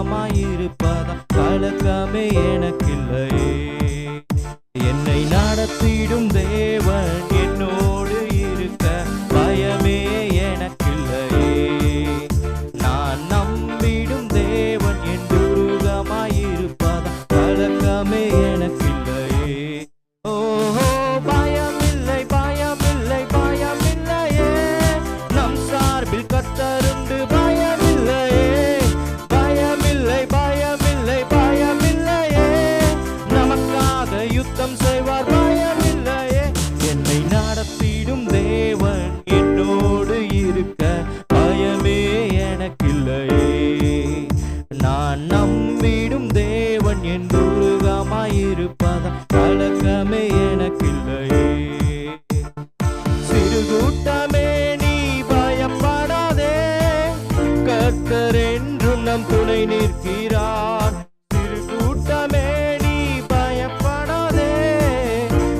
சுகமாயிருப்பதா பழக்கமே எனக்கில்லையே. என்னை நடத்திடும் தேவன் நம் துணை நிற்கிறார். திரு கூட்டமே நீ பயப்படாதே.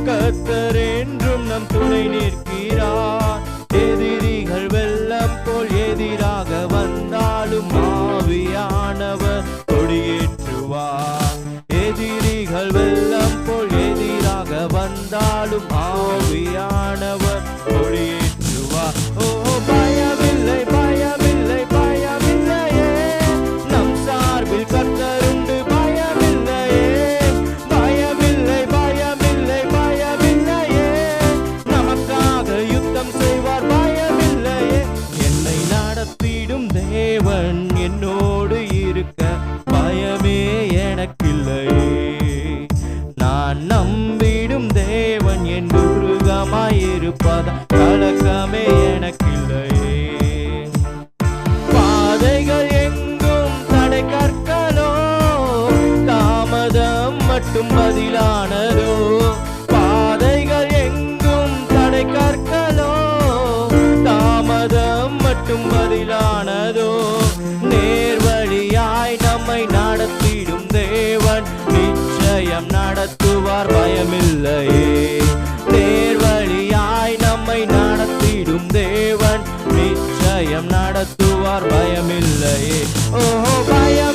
கத்தர் என்றும் நம் துணை நிற்கிறார். எதிரிகள் வெள்ளம் போல் எதிராக வந்தாலும் ஆவியானவர் கொடியேற்றுவார். எதிரிகள் வெள்ளம் போல் எதிராக வந்தாலும் ஆவியானவர் நம் நடத்துவார் பயமில்லையே. நேர்வழியாய் நம்மை நடத்திடும் தேவன். நிச்சயம் நடத்துவார் பயமில்லையே. ஓ பயம்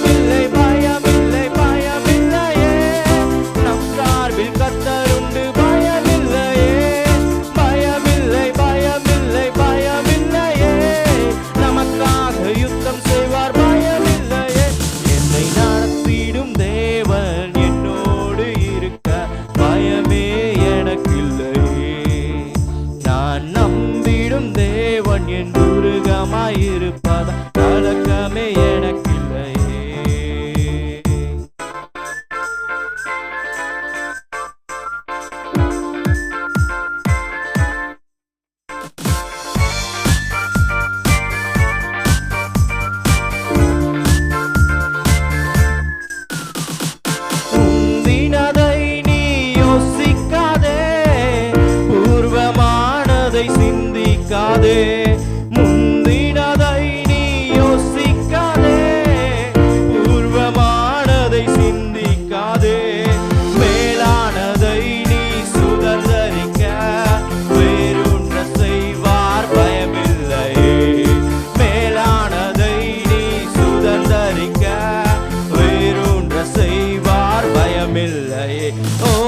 it. Oh.